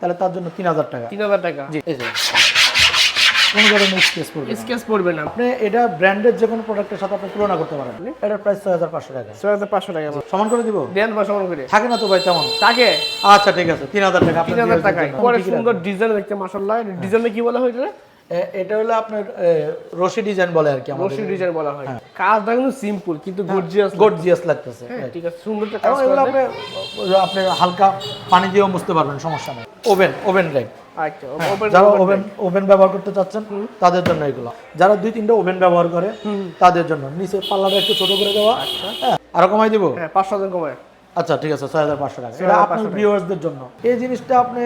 তাহলে তার জন্য তিন হাজার টাকা। তিন হাজার টাকা। জি এই যে। কোনো ধরনের স্কেচ পড়বে স্কেচ পড়বে না। আপনি এটা ব্র্যান্ডের যে কোনো প্রোডাক্টের সাথে আপনি তুলনা করতে পারেন। এটার প্রাইস ছয় হাজার পাঁচশো টাকা। ছয় হাজার পাঁচশো টাকা। সমান করে দিব? দেন বা সমান করে। থাকে না তো ভাই তেমন? থাকে। আচ্ছা ঠিক আছে। তিন হাজার টাকা। তিন হাজার টাকা। সুন্দর ডিজাইন দেখতে মাসাল্লাহ ডিজাইনে কি বলা হয়েছে? এটা হলো আপনার রশি ডিজাইন বলে আর কি আমাদের রশি ডিজাইন বলা হয়। কাজটা কিন্তু সিম্পল কিন্তু গর্জিয়াস গর্জিয়াস লাগতেছে। ঠিক আছে সুন্দর একটা কাজ এগুলো আপনি আপনি হালকা পানি দিয়েও মুছতে পারবেন সমস্যা নেই। ওভেন ওভেন আচ্ছা যারা ওভেন ওভেন ব্যবহার করতে চাচ্ছেন তাদের জন্য এগুলো। যারা দুই তিনটা ওভেন ব্যবহার করে তাদের জন্য। নিচে পাল্লাটা একটু ছোট করে দেওয়া। হ্যাঁ আরও কমাই দিব? হ্যাঁ পাঁচশো জন কমায়। আচ্ছা ঠিক আছে ছয় হাজার পাঁচশো টাকা। এটা আপনার ভিউয়ার্সদের জন্য। এই জিনিসটা আপনি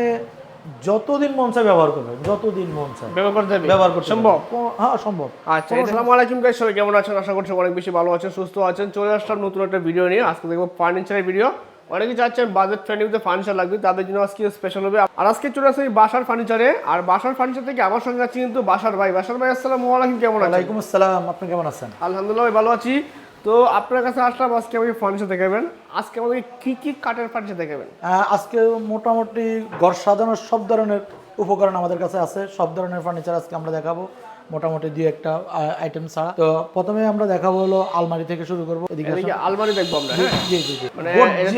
যতদিন মন চায় ব্যবহার করবেন যতদিন মন চায়। ব্যবহার করতে যাবে ব্যবহার করতে সম্ভব? হ্যাঁ সম্ভব। আচ্ছা আসসালামু আলাইকুম গাইস সবাই কেমন আছেন? আশা করছি অনেক বেশি ভালো আছেন সুস্থ আছেন। চলে আসলাম নতুন একটা ভিডিও নিয়ে। আজকে দেখব ফার্নিচারের ভিডিও অনেকে চাচ্ছেন বাজেট ফ্রেন্ডলিতে ফার্নিচার লাগবে তাদের জন্য আজকে স্পেশাল হবে। আর আজকে চলে এই বাসার ফার্নিচারে আর বাসার ফার্নিচার থেকে আমার সঙ্গে আছে কিন্তু বাসার ভাই। বাসার ভাই আসসালামু আলাইকুম কেমন আছেন? ওয়ালাইকুম আসসালাম আপনি কেমন আছেন? আলহামদুলিল্লাহ ভালো আছি। তো আপনার কাছে আসলাম আজকে আমাকে ফার্নিচার দেখাবেন। আজকে আমাকে কি কি কাঠের ফার্নিচার দেখাবেন? আজকে মোটামুটি ঘর সাজানোর সব ধরনের উপকরণ আমাদের কাছে আছে। সব ধরনের ফার্নিচার আজকে আমরা দেখাবো মোটামুটি দুই একটা আইটেম ছাড়া। তো প্রথমে আমরা দেখাবো হলো আলমারি থেকে শুরু করব। এদিকে। আলমারি দেখব আমরা হ্যাঁ? জি জি জি। মানে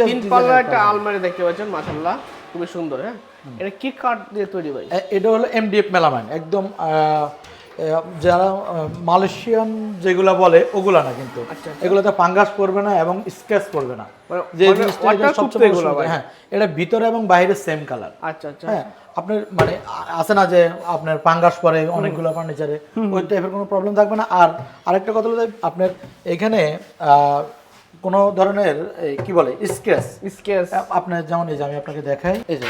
তিন পাল্লা একটা আলমারি দেখতে পাচ্ছেন মাশাআল্লাহ। খুবই সুন্দর হ্যাঁ? এটা কি কাঠ দিয়ে তৈরি ভাই? এ- এটা হলো এমডিএফ মেলামাইন একদম যারা মালয়েশিয়ান যেগুলা বলে ওগুলা না কিন্তু। আচ্ছা, এগুলোতে ফাঙ্গাস পড়বে না এবং স্ক্র্যাচ পড়বে না। মানে যে মানে সবচেয়ে। হ্যাঁ এটা ভিতরে এবং বাইরে সেম কালার আচ্ছা আচ্ছা। হ্যাঁ আপনার মানে আছে না যে আপনার পাঙ্গাস পরে অনেকগুলো ফার্নিচারে ওই টাইপের কোনো প্রবলেম থাকবে না। আর আরেকটা কথা হলো যে আপনার এখানে আহ, কোনো ধরনের কি বলে স্ক্র্যাচ। স্কেচ আপনার যেমন এই যে আমি আপনাকে দেখাই। এই যে।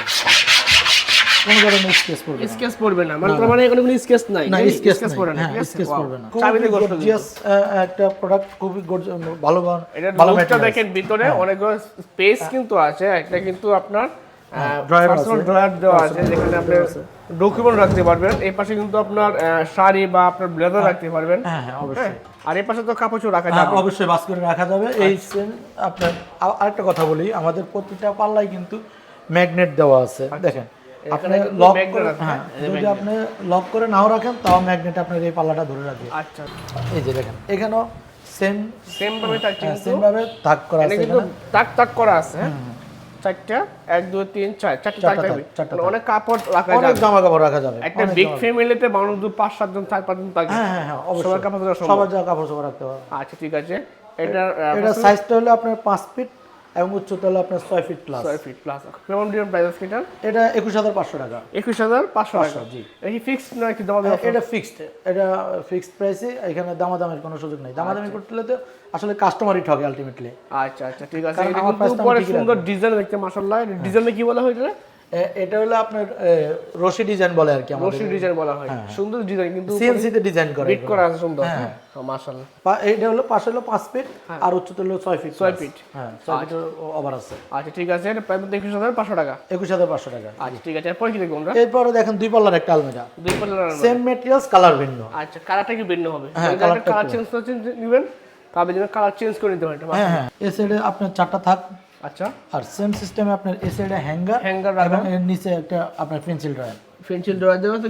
কোনো ধরনের স্ক্র্যাচ পড়বে না। স্কেচ পড়বে না। মানে তার মানে এখানে কোনো স্কেচ নাই। না স্কেচ পড়বে না। স্কেচ পড়বে না। চাবি খুবই দিয়ে ঘষা গর্জিয়াস একটা প্রোডাক্ট খুবই gorgeous, ভালো এটা ভালো লুকটা materials। দেখেন ভিতরে অনেকগুলো স্পেস কিন্তু আছে। একটা কিন্তু আপনার পার্সোনাল ড্রয়ার দেওয়া আছে যেখানে আপনি ডকুমেন্ট রাখতে পারবেন। এই পাশে কিন্তু আপনার শাড়ি বা আপনার ব্লেজার রাখতে পারবেন। হ্যাঁ হ্যাঁ অবশ্যই। হ্যাঁ আর এই পাশে তো কাপড় রাখা হ্যাঁ, যাবে। অবশ্যই বাস করে রাখা যাবে। এই আপনার আরেকটা কথা বলি। আমাদের প্রতিটা পাল্লায় কিন্তু ম্যাগনেট দেওয়া আছে। দেখেন আপনি। লক করে হ্যাঁ যদি আপনি লক করে নাও রাখেন তাও ম্যাগনেট আপনার এই পাল্লাটা ধরে রাখবে। আচ্ছা। এই যে দেখেন এখানেও সেম সেম ভাবে থাকছে কিন্তু সেম ভাবে দাগ করা আছে কিন্তু তাক তাক করা আছে। হ্যাঁ? চারটা এক দুই তিন চার চারটা তাক চারটা অনেক কাপড় রাখা অনেক জামা কাপড় রাখা যাবে। একটা বিগ ফ্যামিলিতে মানুষ দু পাঁচ সাতজন চার পাঁচজন থাকে। হ্যাঁ হ্যাঁ হ্যাঁ সবার কাপড় সবার কাপড় চোপড় রাখতে পারবে আচ্ছা ঠিক আছে। আহ, এটা সাইজটা হলো আপনার পাঁচ ফিট এবং উচ্চতা হলো আপনার ছয় ফিট প্লাস ছয় ফিট প্লাস কেমন ডিজাইন প্রাইস আছে এটা এটা একুশ হাজার পাঁচশো টাকা। একুশ হাজার পাঁচশো টাকা? জি। কি ফিক্সড না কি দাম হ্যাঁ, এটা ফিক্সড এটা ফিক্সড প্রাইসে এখানে দামাদামের কোনো সুযোগ নেই। দামাদামি করতে হলে তো আসলে কাস্টমারই ঠকে আলটিমেটলি আচ্ছা আচ্ছা ঠিক আছে। এটা সুন্দর ডিজাইন দেখতে মাশাআল্লাহ। ডিজাইনে কি বলা হয়েছে এটা হলো আপনার রশি ডিজাইন বলে আর কি আমাদের। রশি ডিজাইন বলা হয়। সুন্দর ডিজাইন কিন্তু সিএনসি তে ডিজাইন করে বিট করা আছে সুন্দর। মাশাআল্লাহ। এটা হলো পাশে হলো পাঁচ ফিট আর উচ্চতা হলো ছয় ফিট ছয় plus। ফিট হ্যাঁ ছয় ফিটের ওভার আছে। আচ্ছা ঠিক আছে এটা প্রাইস একুশ হাজার পাঁচশো টাকা। একুশ হাজার পাঁচশো টাকা। আচ্ছা ঠিক আছে এরপর কি দেখব আমরা? এরপরে দেখেন দুই পাল্লার একটা আলমিরা। দুই পাল্লার সেম মেটেরিয়ালস কালার ভিন্ন। আচ্ছা কালারটা কি ভিন্ন হবে। হ্যাঁ, কালার চেঞ্জ করতে নেবেন তাদের জন্য কালার চেঞ্জ করে নিতে পারেন হ্যাঁ হ্যাঁ। এ সাইডে আপনার চারটা থাক। আচ্ছা। আর সেম সিস্টেমে আপনার এ সাইডে হ্যাঙ্গার হ্যাঙ্গার এবং এর নিচে একটা আপনার পেন্সিল ড্রয়ার পেন্সিল ড্রয়ার দেওয়া আছে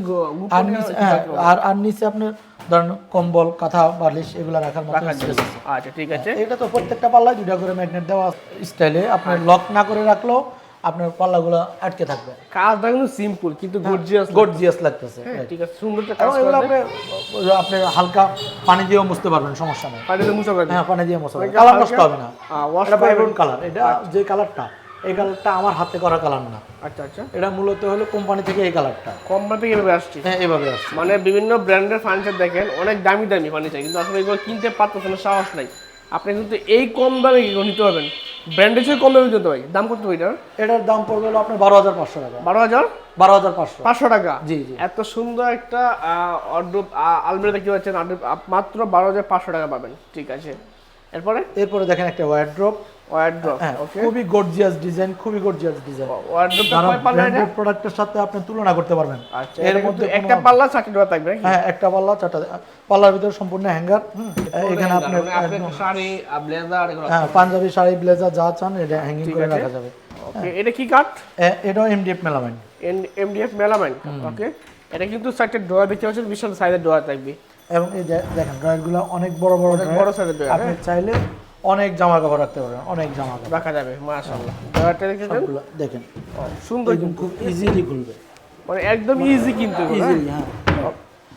আর নিচে হ্যাঁ, আর আর নিচে আপনার ধরেন কম্বল কাঁথা বালিশ এগুলো রাখার মতো। আচ্ছা ঠিক আছে। এটা তো প্রত্যেকটা পাল্লায় দুটা করে ম্যাগনেট দেওয়া স্টাইলে আপনার লক না করে রাখলেও আপনার পাল্লাগুলো আটকে থাকবে। কাজটা কিন্তু সিম্পল কিন্তু গর্জিয়াস গর্জিয়াস লাগতেছে। ঠিক আছে সুন্দর কাজ এগুলো আপনি আপনি হালকা পানি দিয়েও মুছতে পারবেন সমস্যা নেই। পানিতে মুছা করবে হ্যাঁ পানি দিয়ে মুছতে মানে পারবেন কালার নষ্ট হবে না। ওয়াশ এটা বাইবন কালার এটা যে কালারটা এই কালারটা আমার হাতে করা কালার না। আচ্ছা আচ্ছা। এটা মূলত হলো কোম্পানি থেকে এই কালারটা কোম্পানি থেকে এভাবে আসছে। হ্যাঁ এভাবে আসছে। মানে বিভিন্ন ব্র্যান্ডের ফার্নিচার দেখেন অনেক দামি দামি ফার্নিচার কিন্তু আসলে এগুলো কিনতে পারতেছেন না সাহস নাই। আপনি কিন্তু এই কম দামে কিন্তু নিতে পারবেন। ব্র্যান্ডের চেয়ে কম দামে নিতে পারি। দাম কত এটার? এটার দাম পড়বে হলো আপনার বারো হাজার পাঁচশো টাকা। বারো হাজার? বারো হাজার পাঁচশো। পাঁচশো টাকা? জি জি। এত সুন্দর একটা অর্ড্রোপ আলমারি দেখতে পাচ্ছেন মাত্র বারো হাজার পাঁচশো টাকা পাবেন। ঠিক আছে। এরপরে? এরপরে দেখেন একটা ওয়ার্ড্রপ ওয়ার্ড্রপ হ্যাঁ খুবই গর্জিয়াস ডিজাইন খুবই গর্জিয়াস ডিজাইন ওয়ার্ড্রোপটা কয় পাল্লা এটা? প্রোডাক্টের সাথে আপনি তুলনা করতে পারবেন। আচ্ছা এর মধ্যে একটা পাল্লা চারটে ডোয়া থাকবে নাকি? হ্যাঁ একটা পাল্লা চারটা পাল্লার ভিতরে সম্পূর্ণ হ্যাঙ্গার এখানে আপনি শাড়ি ব্লেজার এগুলো হ্যাঁ পাঞ্জাবি শাড়ি ব্লেজার যা চান এটা হ্যাঙ্গিং করে রাখা যাবে। ওকে এটা কি কাঠ? এ- এটাও MDF melamine MDF melamine okay এটা কিন্তু চারটে ডোয়া ভিতরে পাচ্ছেন বিশাল সাইজের ডোয়া থাকবে। এবং এই দেখেন ড্রয়ারগুলো অনেক বড় বড় অনেক বড় সাইজের ডোয়া আপনি চাইলে অনেক জামা কাপড় রাখতে পারবেন অনেক জামা কাপড়। রাখা যাবে মাশাআল্লাহ। দেখেছেন সবগুলো দেখেন। সুন্দর। একদম খুব ইজিলি খুলবে। মানে একদম ইজি কিন্তু হ্যাঁ? ইজিলি হ্যাঁ?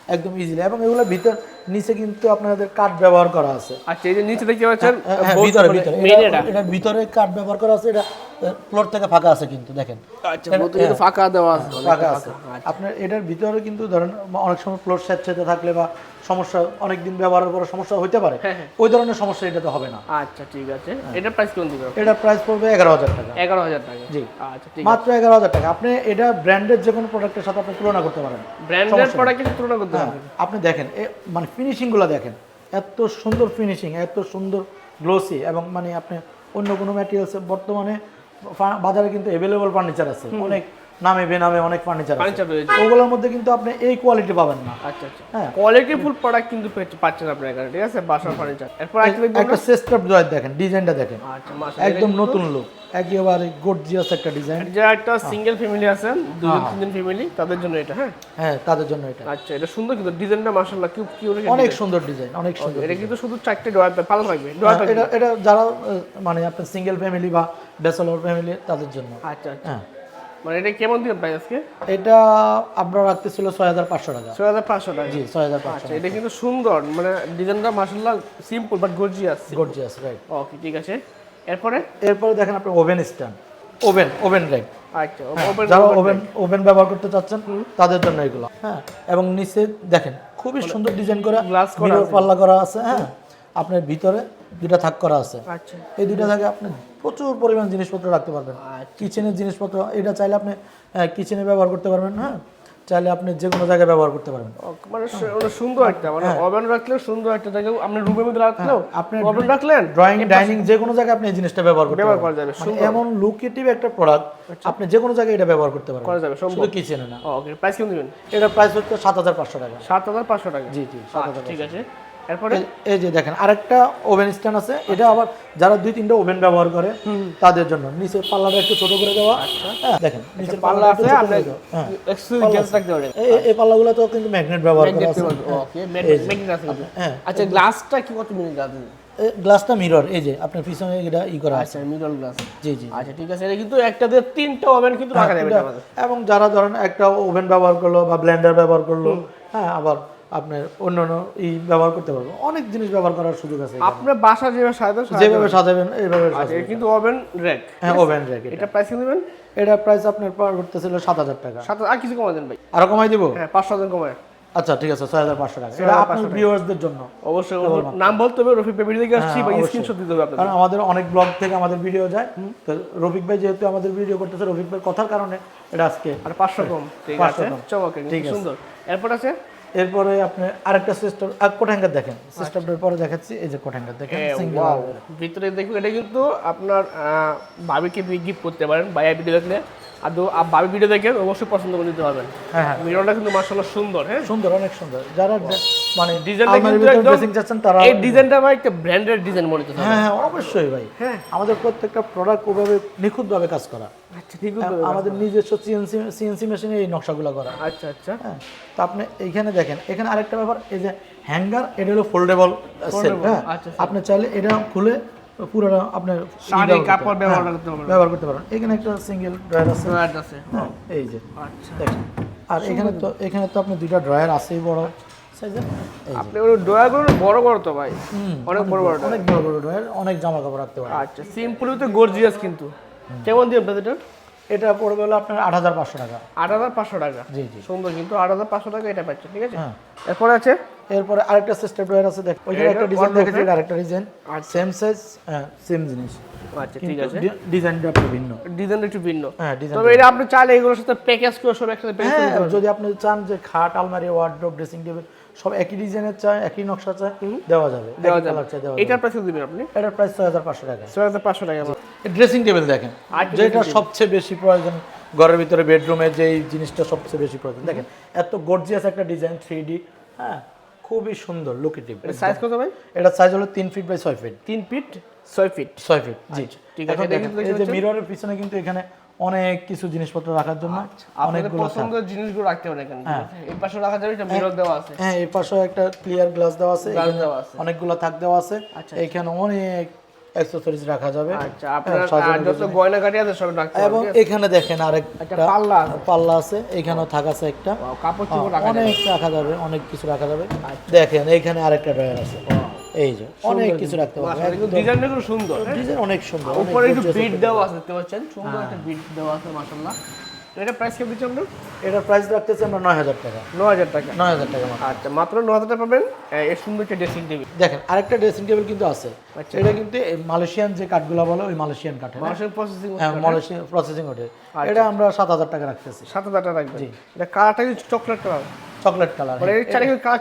একদম ইজিলি এবং এগুলো ভিতর নিচে কিন্তু আপনাদের কাঠ ব্যবহার করা আছে। আচ্ছা এই যে নিচে দেখতে পাচ্ছেন হ্যাঁ, হ্যাঁ, ভিতরে মানে ভিতরে। এটা- ভিতরে কাঠ ব্যবহার করা আছে এটা ফ্লোর থেকে ফাঁকা আছে কিন্তু দেখেন। আচ্ছা বলতে কিন্তু ফাঁকা দেওয়া আছে ফাঁকা আছে। আপনার এটার ভিতরে কিন্তু ধরেন অনেক সময় ফ্লোর স্যাঁতসেঁতে থাকলে বা সমস্যা অনেক দিন ব্যবহারের পরে সমস্যা হতে পারে। হ্যাঁ, হ্যাঁ। ওই ধরনের সমস্যা এটাতে হবে না। আচ্ছা ঠিক আছে। এটা প্রাইস কেমন দিবেন এটার প্রাইস পড়বে এগারো হাজার টাকা। এগারো হাজার টাকা। জি। আচ্ছা ঠিক মাত্র এগারো হাজার টাকা। আপনি এটা ব্র্যান্ডের যে কোনো প্রোডাক্টের সাথে আপনি তুলনা করতে পারেন। ব্র্যান্ডের প্রোডাক্টের সাথে তুলনা করতে পারেন। আপনি দেখেন মানে ফিনিশিংগুলো দেখেন। এত সুন্দর ফিনিশিং এত সুন্দর গ্লোসি এবং মানে আপনি অন্য কোনো ম্যাটেরিয়ালস বর্তমানে বাজারে কিন্তু অ্যাভেলেবল ফার্নিচার আছে। অনেক নামে বেনামে অনেক ফার্নিচার ওগুলোর মধ্যে কিন্তু আপনি এই কোয়ালিটি পাবেন না। আচ্ছা আচ্ছা। হ্যাঁ। কোয়ালিটি ফুল প্রোডাক্ট কিন্তু পাচ্ছেন আপনার এখানে ঠিক আছে? বাসার ফার্নিচার এরপর একটা সেস্টপ ড্রয়ার দেখেন ডিজাইনটা দেখেন। আচ্ছা একদম নতুন লুক একেবারে গর্জিয়াস একটা ডিজাইন যে একটা সিঙ্গেল ফ্যামিলি আছেন দুজন তিনজন ফ্যামিলি তাদের জন্য এটা হ্যাঁ? হ্যাঁ তাদের জন্য এটা। আচ্ছা এটা সুন্দর কিন্তু ডিজাইনটা মাশাআল্লাহ কি কি অনেক সুন্দর ডিজাইন অনেক সুন্দর এটা কিন্তু শুধু চারটে ডোয়ার পাল্লা থাকবে হ্যাঁ, এটা এটা যারা মানে আপনার সিঙ্গেল ফ্যামিলি বা ব্যাচেলর ফ্যামিলি তাদের জন্য। আচ্ছা আচ্ছা। হ্যাঁ। মানে এটা কেমন দিবেন প্রাইস আজকে? এটা আপনার রাখতেছিল ছয় হাজার পাঁচশো টাকা। ছয় হাজার পাঁচশো টাকা? জি ছয় হাজার পাঁচশো আচ্ছা এটা কিন্তু সুন্দর মানে ডিজাইনটা মাশাআল্লাহ simple but gorgeous gorgeous right okay ঠিক আছে। এরপরে? এরপরে দেখেন আপনি oven stand. Oven oven rack আচ্ছা যারা ওভেন ওভেন ব্যবহার করতে চাচ্ছেন তাদের জন্য এগুলো। হ্যাঁ এবং নিচে দেখেন খুবই সুন্দর ডিজাইন করা করা পাল্লা করা আছে হ্যাঁ। আপনার ভিতরে দুইটা থাক করা আছে। আচ্ছা। এই দুটা থাকে আপনি প্রচুর পরিমাণ জিনিসপত্র রাখতে পারবেন। কিচেনের জিনিসপত্র এটা চাইলে আপনি কিচেনে ব্যবহার করতে পারবেন হ্যাঁ? চাইলে আপনি যে কোনো জায়গায় ব্যবহার করতে পারবেন। মানে সুন্দর একটা মানে ওভেন রাখলেও সুন্দর একটা জায়গা আপনি রুমের মধ্যে রাখলেও আপনি ওভেন রাখলেন ড্রয়িং ডাইনিং যে কোনো জায়গায় আপনি এই জিনিসটা ব্যবহার করতে ব্যবহার করা যাবে মানে এমন লুকেটিভ একটা প্রোডাক্ট আপনি যে কোনো জায়গায় এটা ব্যবহার করতে পারবেন। করা যাবে শুধু কিচেনে না। ওকে প্রাইস কেমন দিবেন? এটার প্রাইস হচ্ছে সাত হাজার পাঁচশো টাকা। সাত হাজার পাঁচশো টাকা। জি জি আচ্ছা, ঠিক আছে। এরপরে? এই- যে দেখেন আরেকটা ওভেন স্ট্যান্ড আছে। এটা আবার যারা দুই তিনটা ওভেন ব্যবহার করে তাদের জন্য। নিচে পাল্লাটা একটু ছোট করে দেওয়া। হ্যাঁ দেখেন নিচে পাল্লা আছে। হ্যাঁ এই পাল্লাগুলো তো কিন্তু ম্যাগনেট ব্যবহার করা আছে। ওকে ম্যাগনেট আছে হ্যাঁ আচ্ছা গ্লাসটা কি কত মিনিট এই গ্লাসটা মিরর এই যে আপনার পিছনে এটা ই করা আছে। আচ্ছা মিডল গ্লাস জি জি। আচ্ছা ঠিক আছে এটা কিন্তু একটা দিয়ে তিনটা ওভেন কিন্তু রাখা যাবে এবং যারা ধরেন একটা ওভেন ব্যবহার করল বা ব্লেন্ডার ব্যবহার করল হ্যাঁ আবার আপনার অন্য অন্য ই ব্যবহার করতে পারব। অনেক জিনিস ব্যবহার করার সুযোগ আছে। আপনার বাসা যেভাবে সাজাতে যেভাবে সাজাবেন এইভাবে আচ্ছা সাজাবেন। কিন্তু ওভেন র্যাক হ্যাঁ ওভেন র্যাক এটা। প্রাইস দিবেন এটা প্রাইস আপনার পার করতেছিল সাত হাজার টাকা। সাত আর কিছু কমাই দেন ভাই। আরও কমাই দিব? হ্যাঁ পাঁচশো হাজার কমায়। আচ্ছা ঠিক আছে ছয় হাজার পাঁচশো টাকা। এটা আপনার ভিউয়ার্সদের জন্য। অবশ্যই। নাম বলতে হবে রফিক পেপি থেকে আসছি বা স্ক্রিনশট দিতে হবে কারণ আমাদের অনেক ব্লগ থেকে আমাদের ভিডিও যায়। তো রফিক ভাই যেহেতু আমাদের ভিডিও করতেছে রফিক ভাই কথার কারণে এটা আজকে আর পাঁচশো কম ঠিক আছে? কম। চমকে ঠিক আছে। সুন্দর। এরপর আছে এরপরে আপনি আরেকটা সিস্টেম আর কোঠাঙ্গার দেখেন। সিস্টেমটার পরে দেখাচ্ছি এই যে কোঠাঙ্গার দেখেন ভিতরে দেখুন এটা কিন্তু আপনার আহ, ভাবিকে গিফট করতে পারেন বাইরে ভিডিও দেখলে। আর ভাবি ভিডিও দেখেন অবশ্যই পছন্দ করে নিতে পারবেন। হ্যাঁ হ্যাঁ। মিররটা কিন্তু সুন্দর হ্যাঁ? সুন্দর অনেক সুন্দর। যারা মানে ডিজাইনটা কিন্তু একদম চাচ্ছেন তারা এই ডিজাইনটা ভাই একটা ব্র্যান্ডেড ডিজাইন মনে হচ্ছে হ্যাঁ হ্যাঁ অবশ্যই ভাই। হ্যাঁ। আমাদের প্রত্যেকটা প্রোডাক্ট ওভাবে নিখুঁতভাবে কাজ করা। আচ্ছা ঠিক আমাদের নিজস্ব সিএনসি সিএনসি মেশিনে এই নকশাগুলো করা। আচ্ছা আচ্ছা। হ্যাঁ তো আপনি এইখানে দেখেন এখানে আরেকটা ব্যাপার এই যে হ্যাঙ্গার এটা হলো ফোল্ডেবল সেল হ্যাঁ। আচ্ছা, আপনি চাইলে এটা খুলে পুরো আপনার শাড়ি কাপড় ব্যবহার হ্যাঁ, করতে পারবেন। ব্যবহার করতে পারেন। এখানে একটা সিঙ্গেল ড্রয়ার আছে। Right আছে। হ্যাঁ এই যে। আচ্ছা। আর এখানে তো এখানে তো আপনি দুইটা ড্রয়ার আছেই বড় আপনি ওই ড্রয়ারগুলো বড় বড় তো ভাই। অনেক বড় বড় অনেক বড় বড় ড্রয়ার অনেক জামা কাপড় রাখতে পারেন। আচ্ছা সিম্পল তো গর্জিয়াস কিন্তু। কেমন দিয়ে আপনাদের এটা? পড়বে হলো আপনার আট হাজার পাঁচশো টাকা। আট হাজার পাঁচশো টাকা। জি জি। সুন্দর কিন্তু আট হাজার পাঁচশো টাকা এটা পাচ্ছে ঠিক আছে? হ্যাঁ। এরপরে আছে এরপরে আরেকটা সিস্টেম ড্রয়ার আছে দেখ ওইখানে একটা ডিজাইন দেখেছি আরেকটা ডিজাইন আচ্ছা। সেম সাইজ হ্যাঁ সেম জিনিস। আচ্ছা ঠিক আছে। ডিজাইনটা একটু ভিন্ন। একটু ভিন্ন। হ্যাঁ ডিজাইন তবে এটা আপনি চাইলে এগুলোর সাথে প্যাকেজ করে সব একসাথে প্যাকেজ হ্যাঁ যদি আপনি চান যে খাট আলমারি ওয়ার্ড্রোব ড্রেসিং টেবিল সব একই ডিজাইনের চাই একই নকশা চাই দেওয়া যাবে। দেওয়া যাবে। দেওয়া এটার প্রাইস দিবেন আপনি? এটার প্রাইস ছয় হাজার পাঁচশো টাকা। ছয় হাজার পাঁচশো টাকা। ড্রেসিং টেবিল দেখেন আরেকটা যেটা সবচেয়ে বেশি প্রয়োজন ঘরের ভিতরে বেডরুমে যেই জিনিসটা সবচেয়ে বেশি প্রয়োজন। দেখেন এত গর্জিয়াস একটা ডিজাইন থ্রি ডি হ্যাঁ খুবই সুন্দর লোকেটিভ সাইজ কত ভাই? এটা সাইজ হলো তিন ফিট বাই ছয় ফিট তিন ফিট ছয় ফিট ছয় ফিট জি। ঠিক আছে, এই যে মিররের পিছনে কিন্তু এখানে অনেক কিছু জিনিসপত্র রাখার জন্য অনেক অনেকগুলো। পছন্দের জিনিসগুলো রাখতে পারেন এখানে এই পাশে রাখা যাবে এটা মিরর দেওয়া আছে। হ্যাঁ এই পাশে একটা ক্লিয়ার গ্লাস আছে দেওয়া আছে। অনেকগুলো থাক দেওয়া আছে। আচ্ছা। এখানে অনেক অ্যাক্সেসরিজ রাখা যাবে। আচ্ছা আপনার যত গয়না আছে সব রাখতে এবং এখানে দেখেন আরেকটা পাল্লা আছে। পাল্লা আছে এখানেও থাক আছে একটা। কাপড় চোপড় রাখা যাবে। অনেক রাখা যাবে অনেক কিছু রাখা যাবে। আচ্ছা। দেখেন এখানে আরেকটা ড্রয়ার আছে। এই যে অনেক কিছু রাখতে পারবে মাশাআল্লাহ, কিন্তু ডিজাইনটা খুব সুন্দর হ্যাঁ? ডিজাইন অনেক সুন্দর উপরে একটু বিট দেওয়া আছে দেখতে পাচ্ছেন? সুন্দর একটা বিট দেওয়া আছে মাশাআল্লাহ। এটা প্রাইস কেমন দিচ্ছি আমরা? এটার প্রাইস রাখতেছি আমরা নয় হাজার টাকা। নয় হাজার টাকা। নয় হাজার টাকা। আচ্ছা মাত্র ন হাজার টাকা পাবেন। এর সুন্দর একটা ড্রেসিং টেবিল দেখেন আরেকটা ড্রেসিং টেবিল কিন্তু আছে। আচ্ছা। এটা কিন্তু মালয়েশিয়ান যে কাঠগুলো বলে ওই মালয়েশিয়ান কাঠ মালয়েশিয়ান প্রসেসিং হ্যাঁ মালয়েশিয়ান প্রসেসিং ওঠে। আচ্ছা। এটা আমরা সাত হাজার টাকা রাখতেছি। সাত হাজার টাকা রাখবেন। এটা কালারটা কিন্তু চকলেট কালার চকলেট কালার মানে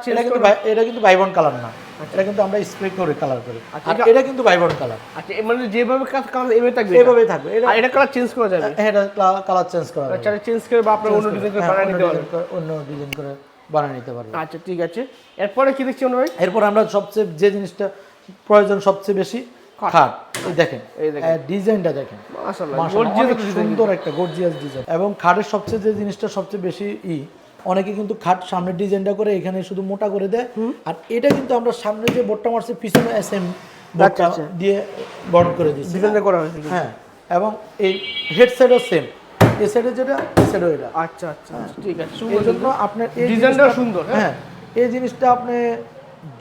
চেঞ্জ এটা কিন্তু এটা কিন্তু বাইবন কালার না। এটা কিন্তু আমরা স্প্রে করে কালার করি। আর এটা কিন্তু বাইবন কালার। আচ্ছা মানে যেভাবে কাজ কালার এভাবে থাকবে এটা। এভাবেই থাকবে। এটা এটা কালার চেঞ্জ করা যাবে? হ্যাঁ, এটা কালার চেঞ্জ করা যাবে। চারিদিকে চেঞ্জ করে বা আপনার অন্য ডিজাইন করে হ্যাঁ, বানিয়ে নিতে পারবেন। অন্য ডিজাইন করে বানিয়ে নিতে পারবে আচ্ছা ঠিক আছে। এরপরে কি দেখছি ভাই? এরপর আমরা সবচেয়ে যে জিনিসটা প্রয়োজন সবচেয়ে বেশি খাট। এই দেখেন এই দেখেন। ডিজাইনটা দেখেন। মাশাআল্লাহ সুন্দর একটা গর্জিয়াস ডিজাইন এবং খাটের সবচেয়ে যে জিনিসটা সবচেয়ে বেশি ই অনেকে কিন্তু খাট সামনের ডিজাইনটা করে এখানে শুধু মোটা করে দেয়। আর এটা কিন্তু আমরা সামনে যে বোর্ডটা মারছি পিছনে এস এম বোর্ডটা আচ্ছা। দিয়ে বর্ণ করে দিচ্ছি ডিজাইনটা করা হয়েছে হ্যাঁ এবং এই হেড সাইডও সেম এ সাইডে যেটা এ সাইডও এটা। আচ্ছা আচ্ছা ঠিক আছে সুন্দর আপনার এই ডিজাইনটা সুন্দর, হ্যাঁ। হ্যাঁ এই জিনিসটা আপনি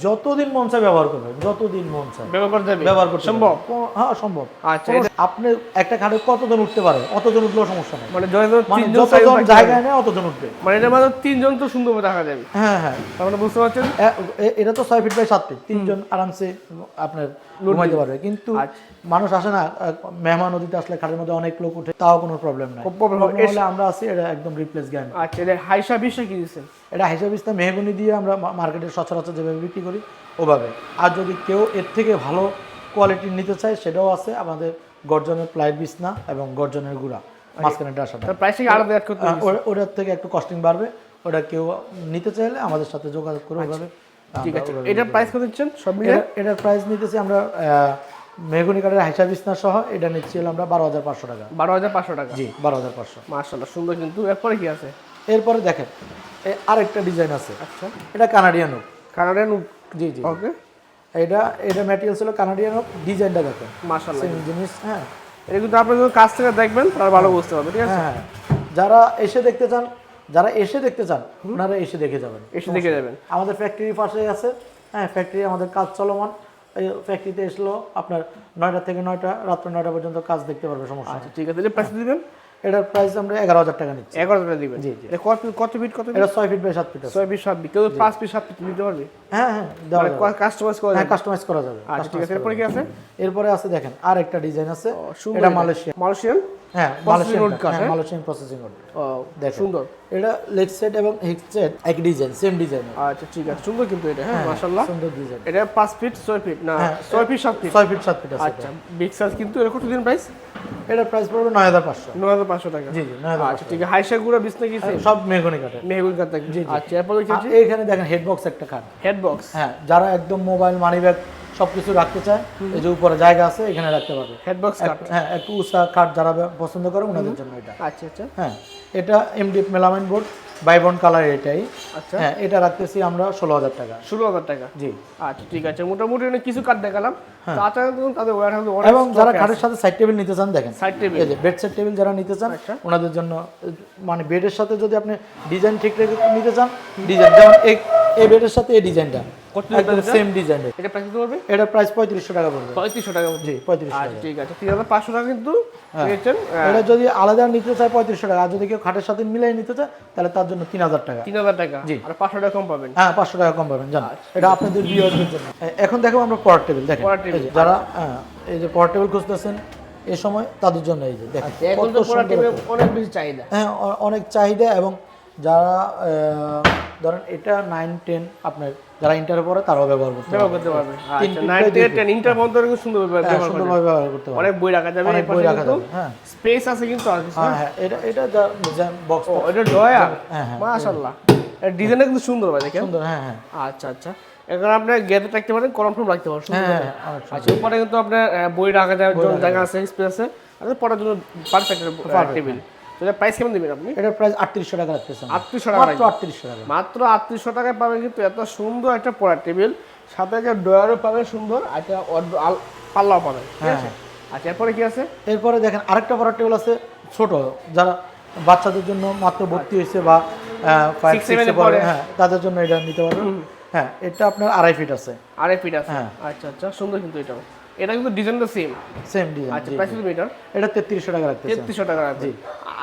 যতদিন মন চায় ব্যবহার করবেন যতদিন মন চায়। ব্যবহার করতে যাবে ব্যবহার করতে সম্ভব? হ্যাঁ সম্ভব। আচ্ছা, আপনি একটা খাটে কতজন উঠতে পারে? অতজন উঠলেও সমস্যা নেই। মানে যতজন মানে জায়গায় নেয় অতজন উঠবে। মানে এটা মানে তিনজন তো সুন্দরভাবে দেখা যাবে। হ্যাঁ হ্যাঁ। তার মানে বুঝতে পারছেন? এটা তো ছয় ফিট বাই সাত ফিট তিনজন আরামসে আপনার পারবে। কিন্তু। মানুষ আসে না মেহমান নদীতে আসলে খাটের মধ্যে অনেক লোক উঠে তাও কোনো প্রবলেম নাই। হলে আমরা আছি এটা একদম রিপ্লেস গ্যারান্টি আচ্ছা এটা হাইসা কি দিচ্ছেন এটা হিসাব ইস্তা মেহগুনি দিয়ে আমরা মার্কেটে সচরাচর যেভাবে বিক্রি করি ওভাবে। আর যদি কেউ এর থেকে ভালো কোয়ালিটির নিতে চায় সেটাও আছে। আমাদের গর্জনের প্লাইট বিছনা এবং গর্জনের গুঁড়া মাঝখানে প্রাইস আলাদা। ওটার থেকে একটু কস্টিং বাড়বে। ওটা কেউ নিতে চাইলে আমাদের সাথে যোগাযোগ করে ওভাবে। আচ্ছা, ঠিক আছে এটার প্রাইস কত দিচ্ছেন? সব মিলে? এটার প্রাইস নিতেছি আমরা মেহগুনি কাঠের হিসাব বিছনা সহ এটা নিচ্ছি হলো আমরা বারো হাজার পাঁচশো টাকা। বারো হাজার পাঁচশো টাকা? জি বারো হাজার পাঁচশো। মার্শাল্লাহ সুন্দর কিন্তু এরপরে কি আছে? এরপরে দেখেন আরেকটা ডিজাইন আছে। আচ্ছা। এটা কানাডিয়ান হোক কানাডিয়ান জি জি। ওকে এটা এটা ম্যাটেরিয়াল ছিল কানাডিয়ান হোক ডিজাইনটা দেখেন। মার্শাল্লাহ সেম জিনিস হ্যাঁ। এটা কিন্তু আপনি যখন কাছ থেকে দেখবেন তারা ভালো বুঝতে পারবে ঠিক আছে? হ্যাঁ হ্যাঁ। যারা এসে দেখতে চান যারা এসে দেখতে চান ওনারা এসে দেখে যাবেন। এসে দেখে যাবেন। আমাদের ফ্যাক্টরি পাশে আছে হ্যাঁ ফ্যাক্টরি আমাদের কাজ চলমান। ফ্যাক্টরিতে এসলো আপনার নয়টা থেকে নয়টা রাত্র নয়টা পর্যন্ত কাজ দেখতে পারবে সমস্যা আচ্ছা ঠিক আছে প্রাইস দিবেন? এটার প্রাইস আমরা এগারো হাজার টাকা নিচ্ছি। এগারো টাকা দিবেন? জি, জি। কত কত ফিট কত ফিট এটা ছয় ফিট বাই সাত ফিট ছয় ফিট সাত ফিট কেউ পাঁচ ফিট সাত ফিট নিতে পারবে? হ্যাঁ হ্যাঁ দেওয়া মানে যাবে। কাস্টমাইজ করা হ্যাঁ যাবে। কাস্টমাইজ করা যাবে। আচ্ছা ঠিক আছে। এরপরে কি আছে? এরপরে আছে দেখেন আর একটা ডিজাইন আছে এটা মালয়েশিয়া মালয়েশিয়ান হ্যাঁ Processing মালয়েশিয়ান কাঠ, হ্যাঁ হ্যাঁ? মালয়েশিয়ান প্রসেসিং ওড ও সুন্দর। এটা লেগ সেট এবং হেড সেট এক ডিজাইন সেম ডিজাইন আচ্ছা ঠিক আছে সুন্দর কিন্তু এটা হ্যাঁ মাশাল্লাহ সুন্দর ডিজাইন এটা পাঁচ ফিট ছয় ফিট না হ্যাঁ, ফিট সাত ফিট ছয় ফিট সাত ফিট আছে আচ্ছা বিগ সাইজ কিন্তু এটা কত দিন প্রাইস এটার প্রাইস পড়বে নয় হাজার পাঁচশো। নয় হাজার পাঁচশো টাকা। জি জি আচ্ছা ঠিক আছে। হাইসা গুড়া বিছনা কি সব মেহগনি কাঠের। মেহগুল কাতা আচ্ছা এরপরে কি আর দেখেন হেড বক্স একটা কাঠ। হেড বক্স হ্যাঁ যারা একদম মোবাইল মানি ব্যাগ সবকিছু রাখতে চায়। এই যে উপরে জায়গা আছে এখানে রাখতে পারবে। হেডবক্স কাট হ্যাঁ একটু উষা কাঠ যারা পছন্দ করে ওনাদের জন্য এটা। আচ্ছা আচ্ছা। হ্যাঁ এটা এমডিএফ মেলামাইন বোর্ড বাইবন কালার এটাই। আচ্ছা। হ্যাঁ এটা রাখতেছি আমরা ষোলো হাজার টাকা। ষোলো হাজার টাকা? জি। আচ্ছা ঠিক আছে। মোটামুটি এখানে কিছু কাঠ দেখালাম। তাছাড়া দেখুন তাদের ওয়ার হাউসে হ্যাঁ। এবং যারা খাটের সাথে সাইড টেবিল নিতে চান দেখেন। সাইড টেবিল এই যে বেড সেট টেবিল যারা নিতে চান। ওনাদের জন্য মানে বেডের সাথে যদি আপনি ডিজাইন ঠিক রেখে নিতে চান ডিজাইন যেমন এই এই বেডের সাথে এই ডিজাইনটা সেম ডিজাইনের এটা? প্রাইস কত পড়বে? এটা প্রাইস পঁয়ত্রিশশো টাকা পড়বে। পঁয়ত্রিশশো টাকা জি পঁয়ত্রিশশো আচ্ছা টাকা। ঠিক আছে। কিন্তু এটা যদি আলাদা নিতে চায় পঁয়ত্রিশশো টাকা আর যদি কেউ খাটের সাথে মিলাই নিতে চায় তাহলে তার জন্য তিন হাজার টাকা। তিন হাজার টাকা? জি। আর পাঁচশো টাকা কম পাবেন? হ্যাঁ পাঁচশো টাকা কম পাবেন জান এটা আপনাদের ভিউয়ারদের জন্য। এখন দেখো আমরা পড়ার টেবিল দেখেন। যারা হ্যাঁ, এই যে পড়ার টেবিল খুঁজতেছেন এই সময় তাদের জন্য এই যে দেখেন। টেবিল অনেক বেশি চাহিদা। হ্যাঁ অনেক চাহিদা এবং যারা ধরেন এটা নাইন টেন আপনার যারা ইন্টারে পড়ে তারাও ব্যবহার করতে ব্যবহার পারবে। করতে পারবে। আচ্ছা থেকে ইন্টার পর্যন্ত সুন্দর হ্যাঁ, ব্যবহার করা সুন্দরভাবে ব্যবহার করতে পারবে। অনেক বই রাখা যাবে অনেক বই রাখা কিন্তু যাবে হ্যাঁ। স্পেস আছে কিন্তু আর কিছু হ্যাঁ হ্যাঁ এটা এটা বক্স এটা ডয়ার মাশাআল্লাহ। এর ডিজাইনটা কিন্তু সুন্দর ভাই দেখেন। সুন্দর হ্যাঁ হ্যাঁ। আচ্ছা আচ্ছা। এখানে আপনি গেতে রাখতে পারেন কলম ফর্ম রাখতে পারেন। আচ্ছা উপরে কিন্তু আপনার বই রাখা যাবে জন্য জায়গা আছে স্পেস আছে। আচ্ছা পড়ার জন্য পারফেক্ট টেবিল এটা প্রাইস কেমন দেবেন আপনি? এটার প্রাইস আটত্রিশশো টাকা রাখতেছেন 3800 টাকা মাত্র আটত্রিশশো টাকা। মাত্র আটত্রিশশো টাকায় পাবেন কিন্তু এত সুন্দর একটা পড়ার টেবিল। সাথে একটা ডয়ারও পাবেন সুন্দর আর একটা পাল্লাও পাবেন ঠিক আছে? আচ্ছা এরপরে কি আছে? এরপরে দেখেন আরেকটা পড়ার টেবিল আছে ছোট যারা বাচ্চাদের জন্য মাত্র ভর্তি হয়েছে বা। হ্যাঁ তাদের জন্য এটা নিতে পারবেন। হ্যাঁ এটা আপনার আড়াই ফিট আছে। আড়াই ফিট আছে। হ্যাঁ। আচ্ছা আচ্ছা সুন্দর কিন্তু এটাও। এটা কিন্তু ডিজাইনটা সেম সেম ডিজাইন আচ্ছা প্রাইস কত মিটার এটা? তেত্রিশশো টাকা রাখতেছে তেত্রিশশো টাকা আছে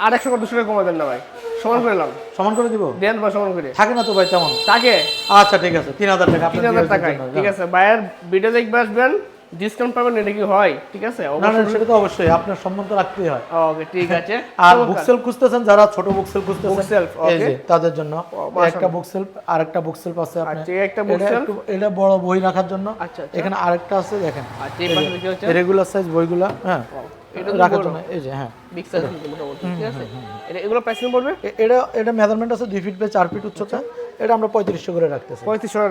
আর একশো কত টাকা কমা দেন না ভাই? সমান করে নাম সমান করে দিব? দেন বা সমান করে। থাকে না তো ভাই তেমন। থাকে। আচ্ছা ঠিক আছে তিন হাজার টাকা। তিন আপনার হাজার viewers দের টাকায়। জন্য। ঠিক আছে ভাইয়ের ভিডিও দেখবে আসবেন। ডিসকাউন্ট পাবেন এটা কি হয়? ঠিক আছে? না না সেটা তো অবশ্যই। আপনার সম্মান তো রাখতেই হয়। ওকে ঠিক আছে। আর বুকসেল খুঁজতেছেন যারা ছোট বুকসেল খুঁজতেছেন বুকসেল ওকে তাদের জন্য। একটা বুকসেল আর একটা বুকসেল আছে আপনার। আচ্ছা, এই একটা বুকসেল এটা বড় বই রাখার জন্য। আচ্ছা, আচ্ছা। এখানে আরেকটা আছে দেখেন। আচ্ছা এই পাশে কি হচ্ছে রেগুলার সাইজ বইগুলা হ্যাঁ। এটা রাখার জন্য এই যে হ্যাঁ। বিগ সাইজ মোটামুটি ঠিক আছে? এটা এগুলো প্রাইস কেমন পড়বে এটা এটা মেজারমেন্ট আছে দুই ফিট বাই চার ফিট উচ্চতা। এটা আমরা করে রাখতেছি।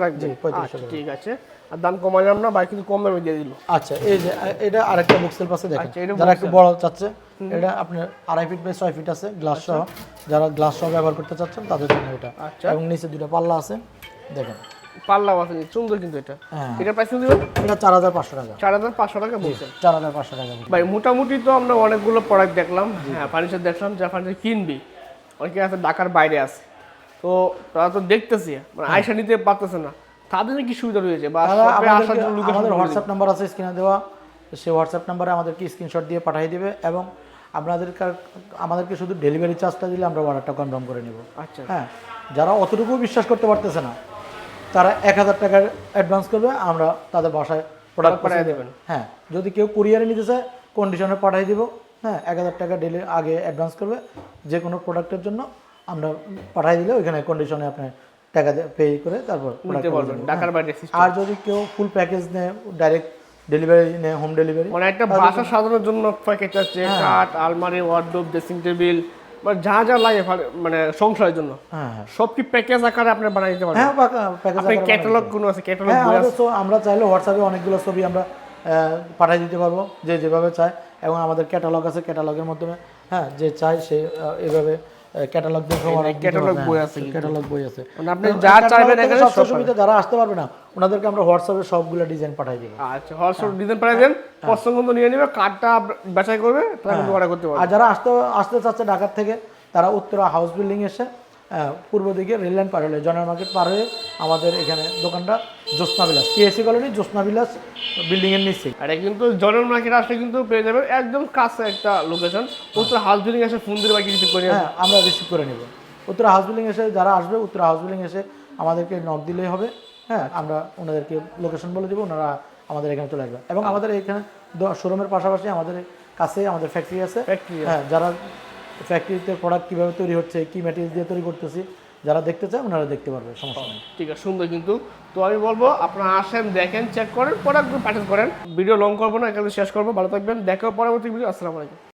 রাখবে? পঁয়ত্রিশশো আচ্ছা ঠিক আছে। আর দাম কমালাম না ভাই কিন্তু কম দামে দিয়ে দিল আচ্ছা এই যে এটা আরেকটা বুকসেল আছে দেখেন। আচ্ছা, যারা একটু বড় চাচ্ছে এটা আপনার আড়াই ফিট বাই ছয় ফিট আছে গ্লাস সহ। যারা গ্লাস সহ ব্যবহার করতে চাচ্ছেন তাদের জন্য এটা। আচ্ছা। এবং নিচে দুটো পাল্লা আছে দেখেন। পাল্লাও আছে সুন্দর কিন্তু এটা। হ্যাঁ। এটা প্রাইস দিবেন এটা চার হাজার পাঁচশো টাকা। চার হাজার পাঁচশো টাকা বলছেন। চার হাজার পাঁচশো টাকা ভাই মোটামুটি তো আমরা অনেকগুলো প্রোডাক্ট দেখলাম। হ্যাঁ ফার্নিচার দেখলাম যা ফার্নিচার কিনবি। অনেকে আছে ঢাকার বাইরে আছে। তো তারা তো দেখতেছি মানে আয়সা নিতে পারতেছে না। তাদের কি সুবিধা রয়েছে বা আমাদের হোয়াটসঅ্যাপ নাম্বার আছে স্ক্রিনে দেওয়া। সেই হোয়াটসঅ্যাপ নাম্বারে আমাদেরকে স্ক্রিনশট দিয়ে পাঠিয়ে দিবে এবং আপনাদের আমাদেরকে শুধু ডেলিভারি চার্জটা দিলে আমরা অর্ডারটা কনফার্ম করে নিব। আচ্ছা। হ্যাঁ যারা অতটুকু বিশ্বাস করতে পারতেছে না তারা এক হাজার টাকার অ্যাডভান্স করবে আমরা তাদের বাসায় প্রোডাক্ট পাঠিয়ে দেবেন। হ্যাঁ যদি কেউ কুরিয়ারে নিতে চায় কন্ডিশনে পাঠিয়ে দিব হ্যাঁ এক হাজার টাকা ডেলি আগে অ্যাডভান্স করবে যে কোনো প্রোডাক্টের জন্য আমরা পাঠিয়ে দিলে ওইখানে কন্ডিশনে আপনি টাকা পে করে তারপর নিতে পারবেন ঢাকার বাইরে আর যদি কেউ ফুল প্যাকেজ নেয় ডাইরেক্ট ডেলিভারি নেয় হোম ডেলিভারি মানে একটা বাসা সাজানোর জন্য প্যাকেজ আছে হ্যাঁ। কাঠ আলমারি ওয়ার্ডরোব ড্রেসিং টেবিল মানে যা যা লাগে মানে সংসারের জন্য। হ্যাঁ হ্যাঁ। সব কি প্যাকেজ আকারে আপনি বানিয়ে দিতে পারবেন? হ্যাঁ প্যাকেজ ক্যাটালগ কোনো আছে ক্যাটালগ হ্যাঁ তো আমরা চাইলে হোয়াটসঅ্যাপে অনেকগুলো ছবি আমরা পাঠিয়ে দিতে পারব যে যেভাবে চায় এবং আমাদের ক্যাটালগ আছে ক্যাটালগের মাধ্যমে হ্যাঁ যে চায় সে এভাবে ক্যাটালগ দেখে catalog বই আছে ক্যাটালগ বই আছে। মানে আপনি যা চাইবেন এখানে সব সুবিধা যারা আসতে পারবে না ওনাদেরকে আমরা হোয়াটসঅ্যাপে সবগুলো ডিজাইন পাঠিয়ে দিব। আচ্ছা হোয়াটসঅ্যাপ ডিজাইন পাঠিয়ে দেন পছন্দ মতো নিয়ে নেবে কার্ডটা বাছাই করবে তারপর কিন্তু অর্ডার করতে পারবে। আর যারা আসতে আসতে চাচ্ছে ঢাকার থেকে তারা উত্তরা হাউস বিল্ডিং এসে পূর্ব দিকে রেল লাইন পার হলে জনার মার্কেট পার হয়ে আমাদের এখানে দোকানটা জ্যোৎস্না বিলাস টিএসসি কলোনি জ্যোৎস্না বিলাস বিল্ডিংয়ের নিচে। আর এটা কিন্তু জনের মার্কেট আসলে কিন্তু পেয়ে যাবেন একদম কাছে একটা লোকেশন উত্তর হাউস বিল্ডিং এসে ফোন দিয়ে বাকি রিসিভ করে হ্যাঁ আমরা রিসিভ করে নেব। উত্তরা হাউস বিল্ডিং এসে যারা আসবে উত্তরা হাউস বিল্ডিং এসে আমাদেরকে নক দিলেই হবে। হ্যাঁ আমরা ওনাদেরকে লোকেশন বলে দেবো ওনারা আমাদের এখানে চলে আসবে। এবং আমাদের এখানে শোরুমের পাশাপাশি আমাদের কাছে আমাদের ফ্যাক্টরি আছে। ফ্যাক্টরি হ্যাঁ যারা ফ্যাক্টরিতে প্রোডাক্ট কীভাবে তৈরি হচ্ছে কী ম্যাটেরিয়াল দিয়ে তৈরি করতেছি যারা দেখতে চায় ওনারা দেখতে পারবে সমস্যা নেই। ঠিক আছে সুন্দর কিন্তু। তো আমি বলব আপনারা আসেন দেখেন চেক করেন প্রোডাক্টগুলো পার্চেস করেন। ভিডিও লং করব না এখানে শেষ করব ভালো থাকবেন দেখা পরবর্তী ভিডিও আসসালামু আলাইকুম।